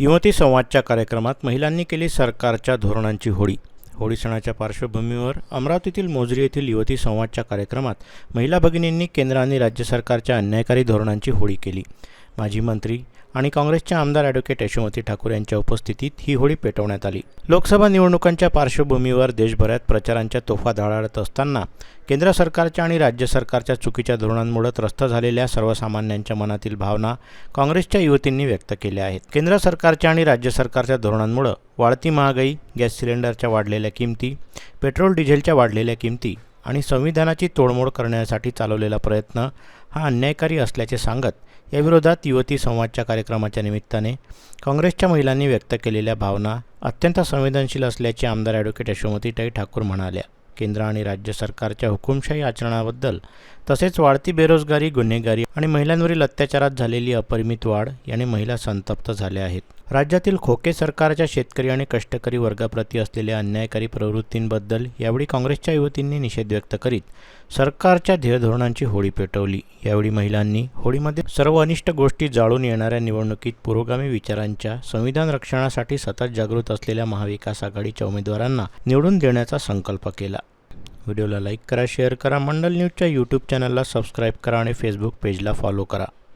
युवती संवादच्या कार्यक्रमात महिलांनी केली सरकारच्या धोरणांची होळी. होळी सणाच्या पार्श्वभूमीवर अमरावतीतील मोजरी येथील युवती संवादच्या कार्यक्रमात महिला भगिनींनी केंद्र आणि राज्य सरकारच्या अन्यायकारी धोरणांची होळी केली. माजी मंत्री आणि काँग्रेसच्या आमदार ॲडव्होकेट यशोमती ठाकूर यांच्या उपस्थितीत ही होळी पेटवण्यात आली. लोकसभा निवडणुकांच्या पार्श्वभूमीवर देशभरात प्रचारांच्या तोफा धडाडत असताना केंद्र सरकारच्या आणि राज्य सरकारच्या चुकीच्या धोरणांमुळे त्रस्त झालेल्या सर्वसामान्यांच्या मनातील भावना काँग्रेसच्या युवतींनी व्यक्त केल्या आहेत. केंद्र सरकारच्या आणि राज्य सरकारच्या धोरणांमुळे वाढती महागाई गॅस सिलेंडरच्या वाढलेल्या किमती पेट्रोल डिझेलच्या वाढलेल्या किमती आणि संविधानाची तोडमोड करण्यासाठी चालवलेला प्रयत्न हा अन्यायकारी असल्याचे सांगत याविरोधात युवती संवादच्या कार्यक्रमाच्या निमित्ताने काँग्रेसच्या महिलांनी व्यक्त केलेल्या भावना अत्यंत संवेदनशील असल्याचे आमदार ॲडव्होकेट यशोमतीताई ठाकूर म्हणाल्या. केंद्र आणि राज्य सरकारच्या हुकुमशाही आचरणाबद्दल तसेच वाढती बेरोजगारी गुन्हेगारी आणि महिलांवरील अत्याचारात झालेली अपरिमित वाढ याने महिला संतप्त झाल्या आहेत. राज्यातील खोके सरकारच्या शेतकरी आणि कष्टकरी वर्गाप्रती असलेल्या अन्यायकारी प्रवृत्तींबद्दल यावेळी काँग्रेसच्या युवतींनी निषेध व्यक्त करीत सरकारच्या ध्येयधोरणांची होळी पेटवली. यावेळी महिलांनी होळीमध्ये सर्व अनिष्ट गोष्टी जाळून येणाऱ्या निवडणुकीत पुरोगामी विचारांच्या संविधान रक्षणासाठी सतत जागृत असलेल्या महाविकास आघाडीच्या उमेदवारांना निवडून देण्याचा संकल्प केला. व्हिडिओला लाईक करा शेअर करा मंडल न्यूजच्या यूट्यूब चॅनलला सबस्क्राईब करा आणि फेसबुक पेजला फॉलो करा.